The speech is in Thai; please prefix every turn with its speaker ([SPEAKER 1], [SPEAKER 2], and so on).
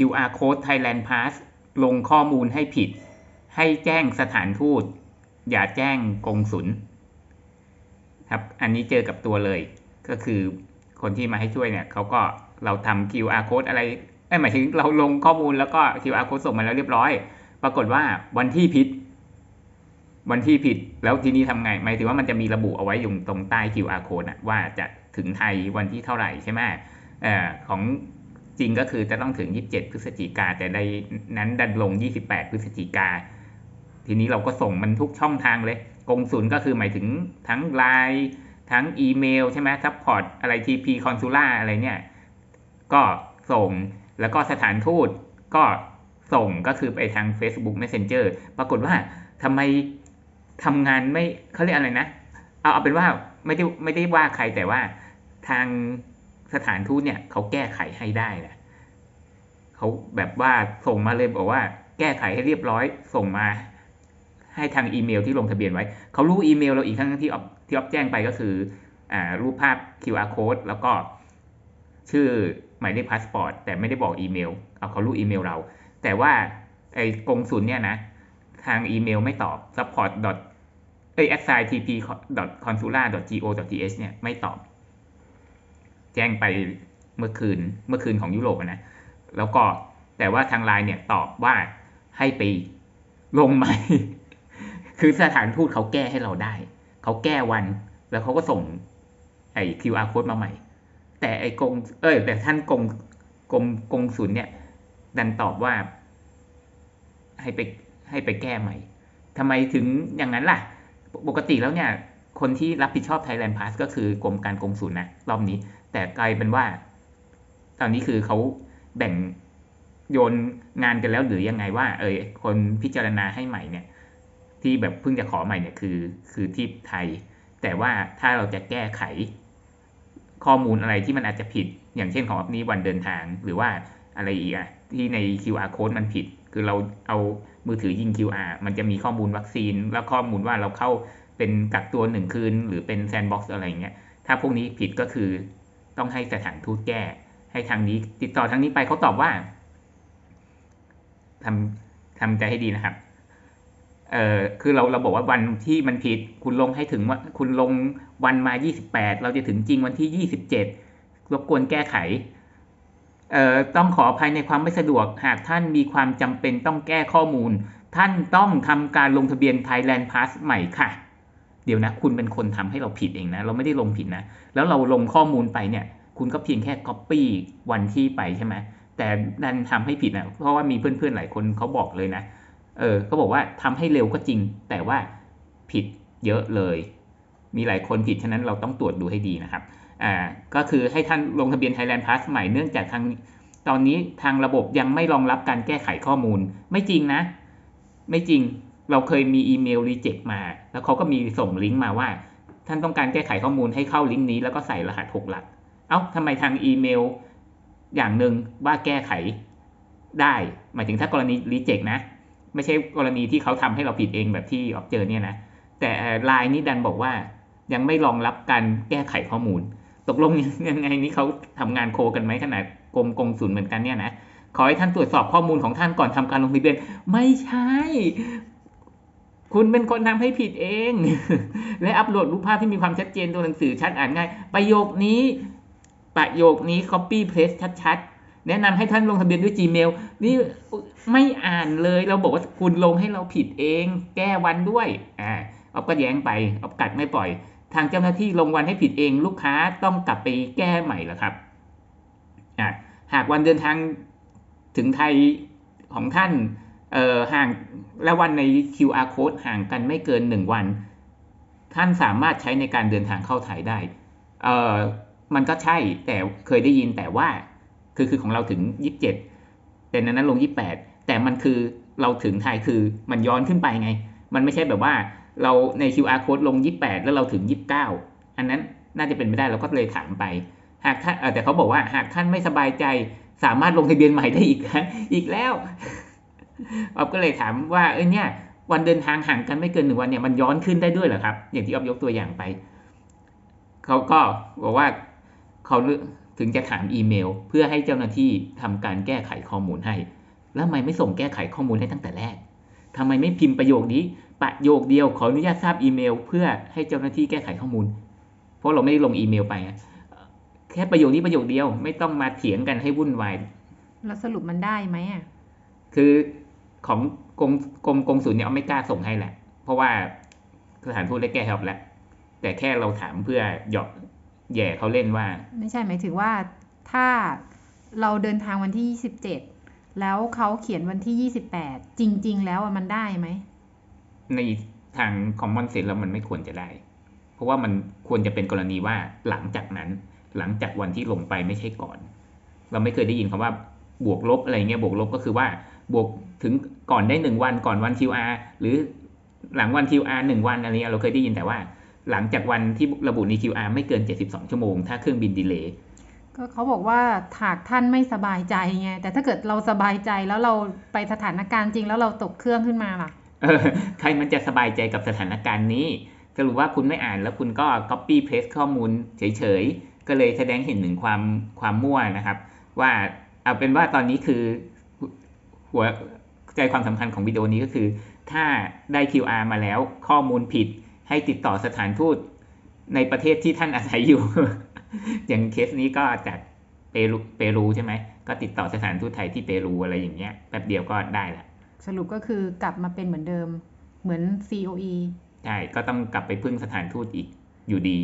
[SPEAKER 1] QR code Thailand Pass ลงข้อมูลให้ผิด ให้แจ้งสถานทูต อย่าแจ้งกงสุลครับอันนี้เจอกับตัวเลย ก็คือคนที่มาให้ช่วยเนี่ยเขาก็เราทำ QR code อะไรไม่หมายถึงเราลงข้อมูลแล้วก็ QR code ส่งมาแล้วเรียบร้อย ปรากฏว่าวันที่ผิด วันที่ผิดแล้วทีนี้ทำไงหมายถึงว่ามันจะมีระบุเอาไว้อยู่ตรงใต้ QR code นะว่าจะถึงไทยวันที่เท่าไหร่ใช่ไหมเอ่อของ จริงก็คือจะต้องถึง 27 พฤศจิกาแต่ในนั้นดันลง 28 พฤศจิกา ทีนี้เราก็ส่งมันทุกช่องทางเลย กงสุลก็คือหมายถึงทั้งไลน์ทั้งอีเมลใช่ไหมทัพพอร์ตอะไร TP คอนซูล่าอะไรเนี่ย ก็ส่งแล้วก็สถานทูตก็ส่งก็คือไปทาง Facebook Messenger ปรากฏว่าทำไมทำงานไม่เขาเรียกอะไรนะ เอาเอาเป็นว่าไม่ได้ไม่ได้ว่าใครแต่ว่าทางสถานทูตเนี่ยเขาแก้ไขให้ได้แหละ เขาแบบว่าส่งมาเลยบอกว่า แก้ไขให้เรียบร้อย ส่งมา ให้ทางอีเมลที่ลงทะเบียนไว้ เขารู้อีเมลเราอีกทั้งที่ออฟที่ออฟแจ้งไปก็คืออรูปภาพ QR code แล้วก็ชื่อหมายเลขพาสปอร์ตแต่ไม่ได้บอกอีเมล เอาเขารู้อีเมลเรา แต่ว่าไอ้กงสุลเนี่ยนะ ทางอีเมลไม่ตอบ support เอ้ย assign tp consular go th เนี่ยไม่ตอบ แจ้งไปเมื่อคืนเมื่อคืนของยุโรปนะ แล้วก็แต่ว่าทางไลน์เนี่ยตอบว่าให้ไปลงใหม่ คือสถานทูตเขาแก้ให้เราได้ เขาแก้วันแล้วเขาก็ส่งไอ้ QR code มาใหม่ แต่ไอ้กงเอ้ย แต่ท่านกงกรมกงสุลเนี่ย ดันตอบว่า ให้ไปให้ไปแก้ใหม่ทำไมถึงอย่างนั้นล่ะ ปกติแล้วเนี่ย คนที่รับผิดชอบ Thailand Pass ก็คือกรมการกงสุลนะรอบนี้ แต่กลายเป็นว่า ตอนนี้คือเขา แบ่งโยนงานกันแล้วหรือยังไงว่า เออคนพิจารณาให้ใหม่เนี่ย ที่แบบเพิ่งจะขอใหม่เนี่ยคือ คือที่ไทย แต่ว่าถ้าเราจะแก้ไข ข้อมูลอะไรที่มันอาจจะผิด อย่างเช่นของอันนี้วันเดินทาง หรือว่าอะไรอีกอะที่ใน QR code มันผิด คือเราเอามือถือยิง QR มันจะมีข้อมูลวัคซีน แล้วข้อมูลว่าเราเข้าเป็นกักตัวหนึ่งคืน หรือเป็นแซนด์บ็อกซ์อะไรเงี้ยถ้าพวกนี้ผิดก็คือต้องให้สถานทูตแก้ ให้ทางนี้ ติดต่อทางนี้ไปเขาตอบว่าทำทำใจให้ดีนะครับ เอ่อคือเราเราบอกว่าวันที่มันผิด คุณลงให้ถึงว่าคุณลงวันมา 28 เราจะถึงจริงวันที่ 27 รบกวนแก้ไข เอ่อต้องขออภัยในความไม่สะดวก หากท่านมีความจำเป็นต้องแก้ข้อมูล ท่านต้องทำการลงทะเบียน Thailand Pass ใหม่ค่ะ เดี๋ยวนะ คุณเป็นคนทำให้เราผิดเองนะ เราไม่ได้ลงผิดนะ แล้วเราลงข้อมูลไปเนี่ย คุณก็เพียงแค่ copy วันที่ไปใช่ไหมแต่ดันทำให้ผิดนะเพราะว่ามีเพื่อนๆหลายคนเขาบอกเลยนะเออเขาบอกว่าทำให้เร็วก็จริง แต่ว่าผิดเยอะเลย มีหลายคนผิดฉะนั้นเราต้องตรวจดูให้ดีนะครับอ่าก็คือให้ท่านลงทะเบียน Thailand Pass ใหม่เนื่องจากทางตอนนี้ทางระบบยังไม่รองรับการแก้ไขข้อมูล ไม่จริงนะ ไม่จริงเราเคยมีอีเมลรีเจ็คมา แล้วเขาก็มีส่งลิงก์มาว่า ท่านต้องการแก้ไขข้อมูลให้เข้าลิงก์นี้แล้วก็ใส่รหัสหกหลัก เอ้าทำไมทางอีเมล อย่างหนึ่งว่าแก้ไขได้ หมายถึงถ้ากรณีรีเจ็คนะ ไม่ใช่กรณีที่เขาทำให้เราผิดเองแบบที่ออกเจอเนี่ยนะ แต่ไลน์นี้ดันบอกว่ายังไม่รองรับการแก้ไขข้อมูล ตกลงยังไงนี่เขาทำงานโคกันไหมขนาดกรมกงสุลเหมือนกันเนี่ยนะ ขอให้ท่านตรวจสอบข้อมูลของท่านก่อนทำการลงทะเบียน ไม่ใช่ คุณเป็นคนทำให้ผิดเอง และอัปโหลดรูปภาพที่มีความชัดเจนตัวหนังสือชัดอ่านง่าย ประโยคนี้ ประโยคนี้ copy paste ชัดๆ แนะนำให้ท่านลงทะเบียนด้วย Gmail นี่ไม่อ่านเลยเราบอกว่าคุณลงให้เราผิดเอง แก้วันด้วยอ่าออฟก็แย้งไปออฟกัดไม่ปล่อย ทางเจ้าหน้าที่ลงวันให้ผิดเอง ลูกค้าต้องกลับไปแก้ใหม่หรอครับอ่าหากวันเดินทางถึงไทยของท่านเอ่อห่างและวันใน QR code ห่างกันไม่เกิน 1 วัน ท่านสามารถใช้ในการเดินทางเข้าไทยได้เอ่อ มันก็ใช่แต่เคยได้ยินแต่ว่าคือคือของเราถึง 27 แต่นั้นลง 28 แต่มันคือเราถึงไทยคือมันย้อนขึ้นไปไง มันไม่ใช่แบบว่าเราใน QR code ลง 28 แล้วเราถึง 29 อันนั้นน่าจะเป็นไม่ได้เราก็เลยถามไป หากท่านแต่เขาบอกว่าหากท่านไม่สบายใจสามารถลงทะเบียนใหม่ได้อีกอีกแล้วออฟก็เลยถามว่าเอ้ยเนี่ย วันเดินทางห่างกันไม่เกินหนึ่งวันเนี่ยมันย้อนขึ้นได้ด้วยเหรอครับ อย่างที่ออฟยกตัวอย่างไป เขาก็บอกว่า เขาถึงจะถามอีเมล เพื่อให้เจ้าหน้าที่ทำการแก้ไขข้อมูลให้ แล้วทำไมไม่ส่งแก้ไขข้อมูลให้ตั้งแต่แรกทำไมไม่พิมพ์ประโยคนี้ ประโยคเดียวขออนุญาตทราบอีเมล เพื่อให้เจ้าหน้าที่แก้ไขข้อมูล เพราะเราไม่ได้ลงอีเมลไปอะแค่ประโยคนี้ประโยคเดียวไม่ต้องมาเถียงกันให้วุ่นวาย
[SPEAKER 2] แล้วสรุปมันได้ไหมอะ
[SPEAKER 1] คือของกรมกรมกงสุลเนี่ยเอาไม่กล้าส่งให้แหละ เพราะว่าสถานทูตได้แก้ให้เราแล้วแต่แค่เราถามเพื่อหยอก แหย่เขาเล่นว่า
[SPEAKER 2] ไม่ใช่หมายถึงว่าถ้าเราเดินทางวันที่27แล้วเขาเขียนวันที่28จริง ๆ แล้วอะมันได้ไหม
[SPEAKER 1] ในทางคอมมอนเซนส์แล้วมันไม่ควรจะได้ เพราะว่ามันควรจะเป็นกรณีว่าหลังจากนั้น หลังจากวันที่ลงไปไม่ใช่ก่อน เราไม่เคยได้ยินคำว่าบวกลบอะไรเงี้ยบวกลบก็คือว่าบวกถึงก่อนได้หนึ่งวันก่อนวัน QR หรือหลังวัน QR หนึ่งวันอะไรเงี้ยเราเคยได้ยินแต่ว่า หลังจากวันที่ระบุใน QR ไม่เกิน 72 ชั่วโมง ถ้าเครื่องบินดีเลย์
[SPEAKER 2] ก็เขาบอกว่าหากท่านไม่สบายใจไง แต่ถ้าเกิดเราสบายใจแล้วเราไปสถานการณ์จริงแล้วเราตกเครื่องขึ้นมาล่ะ
[SPEAKER 1] เออใครมันจะสบายใจกับสถานการณ์นี้สรุปว่าคุณไม่อ่านแล้วคุณก็ copy paste ข้อมูลเฉยๆ ก็เลยแสดงเห็นถึงความความมั่วนะครับ ว่าเอาเป็นว่าตอนนี้คือหัวใจความสำคัญของวิดีโอนี้ก็คือ ถ้าได้ QR มาแล้วข้อมูลผิด ให้ติดต่อสถานทูตในประเทศที่ท่านอาศัยอยู่ อย่างเคสนี้ก็จากเปรูเปรูใช่ไหมก็ติดต่อสถานทูตไทยที่เปรูอะไรอย่างเงี้ยแป๊บเดียวก็ได้ละ
[SPEAKER 2] สรุปก็คือกลับมาเป็นเหมือนเดิมเหมือน COE
[SPEAKER 1] ใช่ก็ต้องกลับไปพึ่งสถานทูตอีกอยู่ดี